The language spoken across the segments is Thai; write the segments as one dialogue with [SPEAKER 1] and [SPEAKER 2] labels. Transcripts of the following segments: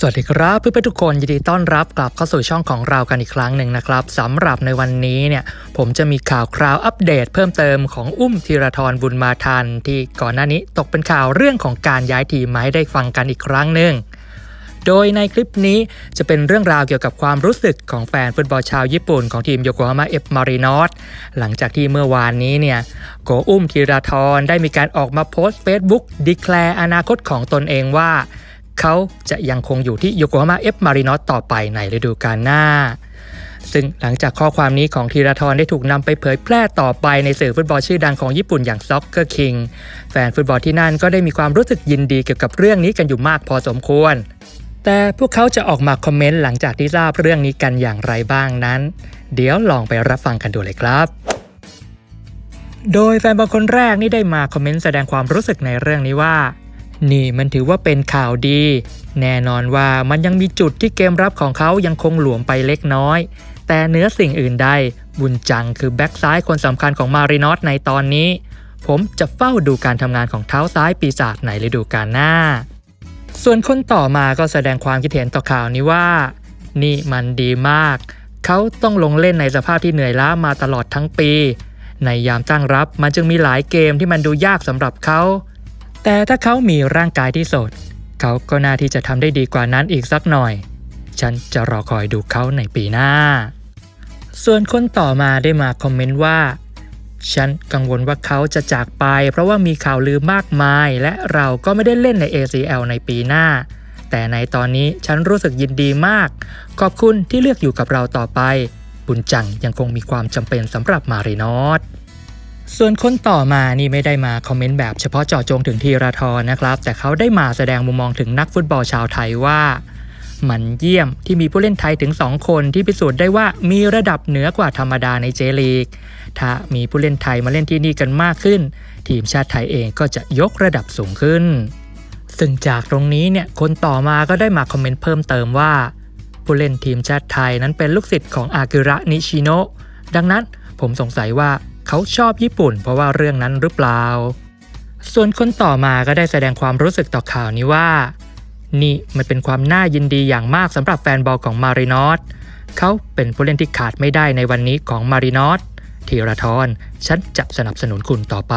[SPEAKER 1] สวัสดีครับเพื่อนๆทุกคนยินดีต้อนรับกลับเข้าสู่ช่องของเรากันอีกครั้งหนึ่งนะครับสำหรับในวันนี้เนี่ยผมจะมีข่าวคราวอัปเดตเพิ่มเติมของอุ้มธีรทรบุญมาทัน ที่ก่อนหน้านี้ตกเป็นข่าวเรื่องของการย้ายทีมมาให้ได้ฟังกันอีกครั้งหนึ่งโดยในคลิปนี้จะเป็นเรื่องราวเกี่ยวกับความรู้สึกของแฟนฟุตบอลชาวญี่ปุ่นของทีมโยโกฮาม่าเอฟมารีนอสหลังจากที่เมื่อวานนี้เนี่ยโกอุ้มธีรทรได้มีการออกมาโพสต์ Facebook ดีแคลร์อนาคตของตนเองว่า เขาจะยังคงอยู่ที่โยโกฮาม่าเอฟมารีนอสต่อไปในฤดูกาลหน้า ซึ่งหลังจากข้อความนี้ของธีรทรได้ถูกนำไปเผยแพร่ต่อไปในสื่อฟุตบอลชื่อดังของญี่ปุ่นอย่าง Soccer King แฟนฟุตบอลที่นั่นก็ได้มีความรู้สึกยินดีเกี่ยวกับเรื่องนี้กันอยู่มากพอสมควร แต่พวกเขาจะออกมาคอมเมนต์หลังจากที่ทราบเรื่องนี้กันอย่างไรบ้างนั้น เดี๋ยวลองไปรับฟังกันดูเลยครับโดยแฟนบอลคนแรกนี่ได้มาคอมเมนต์แสดงความรู้สึกในเรื่องนี้ว่า นี่มันถือว่าเป็นข่าวดี แน่นอนว่ามันยังมีจุดที่เกมรับของเขายังคงหลวมไปเล็กน้อย แต่เนื้อสิ่งอื่นใด บุญจังคือแบ็กซ้ายคนสำคัญของมารินอสในตอนนี้ ผมจะเฝ้าดูการทำงานของเท้าซ้ายปีศาจในฤดูกาลหน้า ส่วนคนต่อมาก็แสดงความคิดเห็นต่อข่าวนี้ว่า นี่มันดีมาก เขาต้องลงเล่นในสภาพที่เหนื่อยล้ามาตลอดทั้งปี ในยามตั้งรับมันจึงมีหลายเกมที่มันดูยากสำหรับเขา แต่ถ้าเขามีร่างกายที่สด เขาก็น่าที่จะทำได้ดีกว่านั้นอีกสักหน่อย ฉันจะรอคอยดูเขาในปีหน้า ส่วนคนต่อมาได้มาคอมเมนต์ว่า ฉันกังวลว่าเขาจะจากไป เพราะว่ามีข่าวลือมากมาย และเราก็ไม่ได้เล่นใน ACL ในปีหน้า แต่ในตอนนี้ฉันรู้สึกยินดีมาก ขอบคุณที่เลือกอยู่กับเราต่อไป บุญจังยังคงมีความจำเป็นสำหรับมารินอส ส่วนคนต่อมานี่ไม่ได้มาคอมเมนต์แบบเฉพาะเจาะจงถึงทีราทรนะครับ แต่เขาได้มาแสดงมุมมองถึงนักฟุตบอลชาวไทยว่ามันเยี่ยมที่มีผู้เล่นไทยถึง 2 คนที่พิสูจน์ได้ว่ามีระดับเหนือกว่าธรรมดาในเจลีก ถ้ามีผู้เล่นไทยมาเล่นที่นี่กันมากขึ้น ทีมชาติไทยเองก็จะยกระดับสูงขึ้น ซึ่งจากตรงนี้เนี่ยคนต่อมาก็ได้มาคอมเมนต์เพิ่มเติมว่า ผู้เล่นทีมชาติไทยนั้นเป็นลูกศิษย์ของอากิระนิชิโนะดังนั้นผมสงสัยว่า เขาชอบญี่ปุ่น เพราะว่าเรื่องนั้นหรือเปล่า ส่วนคนต่อมาก็ได้แสดงความรู้สึกต่อข่าวนี้ว่า นี่มันเป็นความน่ายินดีอย่างมากสำหรับแฟนบอลของมารินอสเขาเป็นผู้เล่นที่ขาดไม่ได้ในวันนี้ของมารินอสธีรทรฉันจะสนับสนุนคุณต่อไป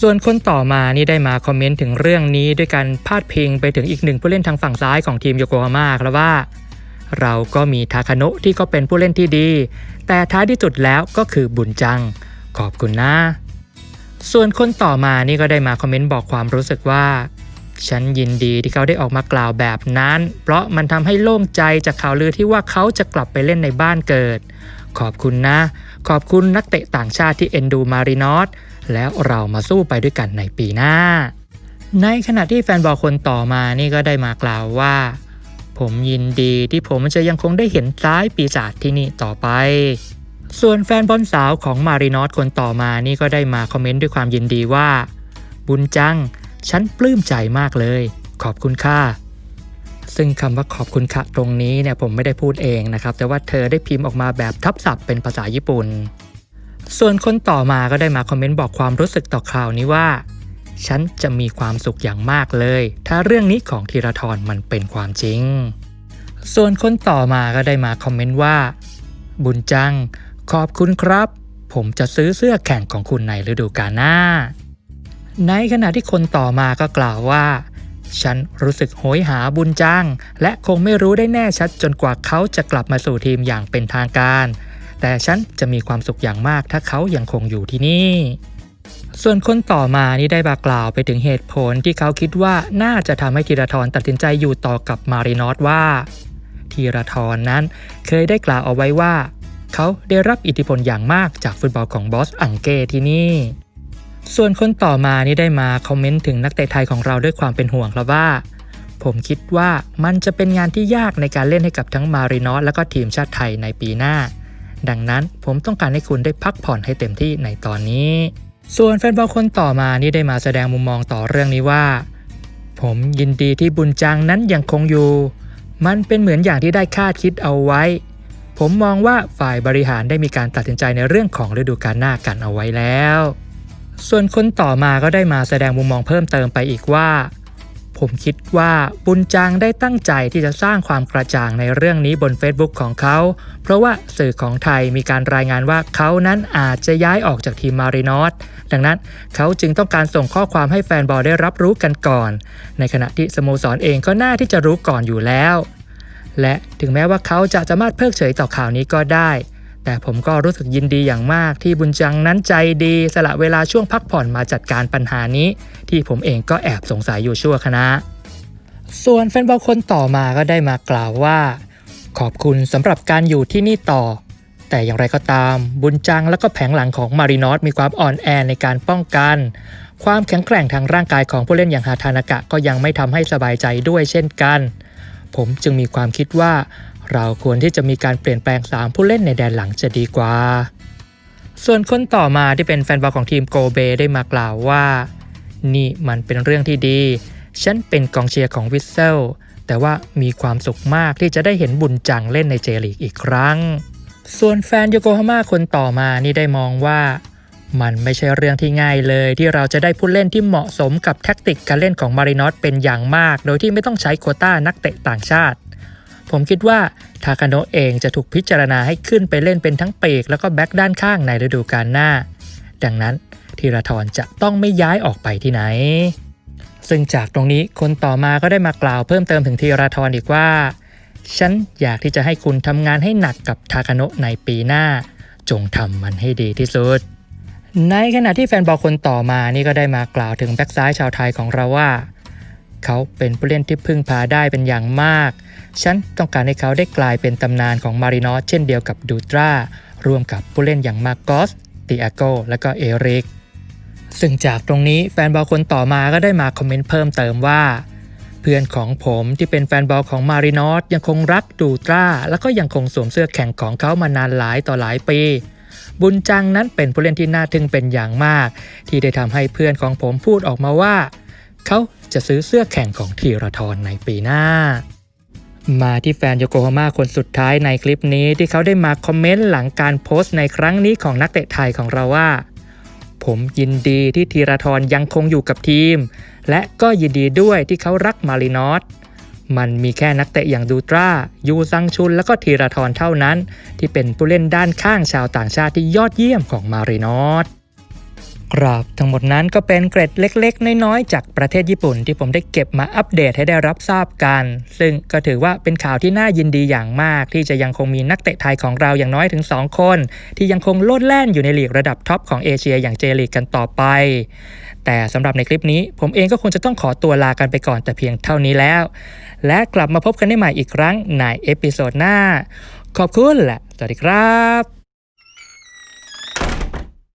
[SPEAKER 1] ส่วนคนต่อมานี่ได้มาคอมเมนต์ถึงเรื่องนี้ด้วยการพาดพิงไปถึงอีกหนึ่งผู้เล่นทางฝั่งซ้ายของทีมโยโกฮาม่าครับว่า เราก็มีทาคาโนะที่ก็เป็นผู้เล่นที่ดี แต่ท้ายที่สุดแล้วก็คือบุญจัง ขอบคุณนะ ส่วนคนต่อมานี่ก็ได้มาคอมเมนต์บอกความรู้สึกว่า ฉันยินดีที่เขาได้ออกมากล่าวแบบนั้น เพราะมันทำให้โล่งใจจากข่าวลือที่ว่าเขาจะกลับไปเล่นในบ้านเกิด ขอบคุณนะ ขอบคุณนักเตะต่างชาติที่เอ็นดูมารินอสแล้วเรามาสู้ไปด้วยกันในปีหน้าในขณะที่แฟนบอลคนต่อมานี่ก็ได้มากล่าวว่า ผมยินดีที่ผมจะยังคงได้เห็นซ้ายปีศาจที่นี่ต่อไป ส่วนแฟนบอลสาวของมารินอสคนต่อมานี่ก็ได้มาคอมเมนต์ด้วยความยินดีว่า บุญจัง ฉันปลื้มใจมากเลย ขอบคุณค่ะซึ่งคำว่าขอบคุณค่ะตรงนี้เนี่ยผมไม่ได้พูดเองนะครับ แต่ว่าเธอได้พิมพ์ออกมาแบบทับศัพท์เป็นภาษาญี่ปุ่น ส่วนคนต่อมาก็ได้มาคอมเมนต์บอกความรู้สึกต่อข่าวนี้ว่า ฉันจะมีความสุขอย่างมากเลย ถ้าเรื่องนี้ของธีรทรมันเป็นความจริง ส่วนคนต่อมาก็ได้มาคอมเมนต์ว่า บุญจัง ขอบคุณครับ ผมจะซื้อเสื้อแข่งของคุณในฤดูกาลหน้า ในขณะที่คนต่อมาก็กล่าวว่า ฉันรู้สึกโหยหาบุญจัง และคงไม่รู้ได้แน่ชัดจนกว่าเขาจะกลับมาสู่ทีมอย่างเป็นทางการ แต่ฉันจะมีความสุขอย่างมากถ้าเขายังคงอยู่ที่นี่ ส่วนคนต่อมานี่ได้บากล่าวไปถึงเหตุผลที่เขาคิดว่าน่าจะทำให้ธีรทรตัดสินใจอยู่ต่อกับมารินอสว่าธีรทรนั้นเคยได้กล่าวเอาไว้ว่า เขาได้รับอิทธิพลอย่างมากจากฟุตบอลของบอสอังเก้ที่นี่ ส่วนคนต่อมานี่ได้มาคอมเมนต์ถึงนักเตะไทยของเราด้วยความเป็นห่วงครับว่า ผมคิดว่ามันจะเป็นงานที่ยากในการเล่นให้กับทั้งมารินอสและก็ทีมชาติไทยในปีหน้า ดังนั้นผมต้องการให้คุณได้พักผ่อนให้เต็มที่ในตอนนี้ ส่วนแฟนบอลคนต่อมานี่ได้มาแสดงมุมมองต่อเรื่องนี้ว่า ผมยินดีที่บุญจังนั้นยังคงอยู่ มันเป็นเหมือนอย่างที่ได้คาดคิดเอาไว้ ผมมองว่าฝ่ายบริหารได้มีการตัดสินใจในเรื่องของฤดูกาลหน้ากันเอาไว้แล้ว ส่วนคนต่อมาก็ได้มาแสดงมุมมองเพิ่มเติมไปอีกว่า ผมคิดว่าบุญจังได้ตั้งใจที่จะสร้างความกระจ่างในเรื่องนี้บน Facebook ของเขา เพราะว่าสื่อของไทยมีการรายงานว่าเขานั้นอาจจะย้ายออกจากทีมมารินอสดังนั้นเขาจึงต้องการส่งข้อความให้แฟนบอลได้รับรู้กันก่อน ในขณะที่สโมสรเองก็น่าที่จะรู้ก่อนอยู่แล้ว และถึงแม้ว่าเขาจะสามารถเพิกเฉยต่อข่าวนี้ก็ได้ แต่ผมก็รู้สึกยินดีอย่างมากที่บุญจังนั้นใจดีสละเวลาช่วงพักผ่อนมาจัดการปัญหานี้ ที่ผมเองก็แอบสงสัยอยู่ชั่วคณะ ส่วนแฟนบอลคนต่อมาก็ได้มากล่าวว่า ขอบคุณสำหรับการอยู่ที่นี่ต่อ แต่อย่างไรก็ตาม บุญจังและก็แผงหลังของมารินอสมีความอ่อนแอในการป้องกัน ความแข็งแกร่งทางร่างกายของผู้เล่นอย่างฮาทานากะก็ยังไม่ทำให้สบายใจด้วยเช่นกัน ผมจึงมีความคิดว่า เราควรที่จะมีการเปลี่ยนแปลง 3 ผู้เล่นในแดนหลังจะดีกว่า ส่วนคนต่อมาที่เป็นแฟนบอลของทีมโกเบได้มากล่าวว่า นี่มันเป็นเรื่องที่ดี ฉันเป็นกองเชียร์ของวิสเซล แต่ว่ามีความสุขมากที่จะได้เห็นบุญจังเล่นในเจลีกอีกครั้ง ส่วนแฟนโยโกฮาม่าคนต่อมานี่ได้มองว่ามันไม่ใช่เรื่องที่ง่ายเลยที่เราจะได้ผู้เล่นที่เหมาะสมกับแท็กติกการเล่นของมารินอสเป็นอย่างมาก โดยที่ไม่ต้องใช้โคต้านักเตะต่างชาติ ผมคิดว่าทาคาโนะเองจะถูกพิจารณาให้ขึ้นไปเล่นเป็นทั้งปีกแล้วก็แบ็กด้านข้างในฤดูกาลหน้า ดังนั้นธีรทรจะต้องไม่ย้ายออกไปที่ไหน ซึ่งจากตรงนี้คนต่อมาก็ได้มากล่าวเพิ่มเติมถึงธีรทรอีกว่า ฉันอยากที่จะให้คุณทำงานให้หนักกับทาคาโนะในปีหน้า จงทำมันให้ดีที่สุด ในขณะที่แฟนบอลคนต่อมานี่ก็ได้มากล่าวถึงแบ็กซ้ายชาวไทยของเราว่า เขาเป็นผู้เล่นที่พึ่งพาได้เป็นอย่างมาก ฉันต้องการให้เขาได้กลายเป็นตำนานของมารินอสเช่นเดียวกับดูตรารวมกับผู้เล่นอย่างมาโกสติอาโกและก็เอริกซึ่งจากตรงนี้แฟนบอลคนต่อมาก็ได้มาคอมเมนต์เพิ่มเติมว่า เพื่อนของผมที่เป็นแฟนบอลของมารินอสยังคงรักดูตราแล้วก็ยังคงสวมเสื้อแข่งของเขามานานหลายต่อหลายปีบุญจังนั้นเป็นผู้เล่นที่น่าทึ่งเป็นอย่างมาก ที่ได้ทำให้เพื่อนของผมพูดออกมาว่า เขาจะซื้อเสื้อแข่งของทีรทรในปีหน้า มาที่แฟนโยโกฮาม่าคนสุดท้ายในคลิปนี้ที่เขาได้มาคอมเมนต์หลังการโพสต์ในครั้งนี้ของนักเตะไทยของเราว่า ผมยินดีที่ธีรทรยังคงอยู่กับทีม และก็ยินดีด้วยที่เขารักมารินอสมันมีแค่นักเตะอย่างดูตรายูซังชุน แล้วก็ธีรทรเท่านั้น ที่เป็นผู้เล่นด้านข้างชาวต่างชาติที่ยอดเยี่ยมของมารินอส ครับ ทั้งหมดนั้นก็เป็นเกร็ดเล็ก ๆ น้อยๆ จากประเทศญี่ปุ่นที่ผมได้เก็บมาอัปเดตให้ได้รับทราบกัน ซึ่งก็ถือว่าเป็นข่าวที่น่ายินดีอย่างมาก ที่จะยังคงมีนักเตะไทยของเราอย่างน้อยถึง 2 คน ที่ยังคงโลดแล่นอยู่ในลีกระดับท็อปของเอเชียอย่างเจลีกกันต่อไป แต่สำหรับในคลิปนี้ ผมเองก็คงจะต้องขอตัวลากันไปก่อนแต่เพียงเท่านี้แล้ว และกลับมาพบกันได้ใหม่อีกครั้งในเอพิโซดหน้า ขอบคุณและสวัสดีครับ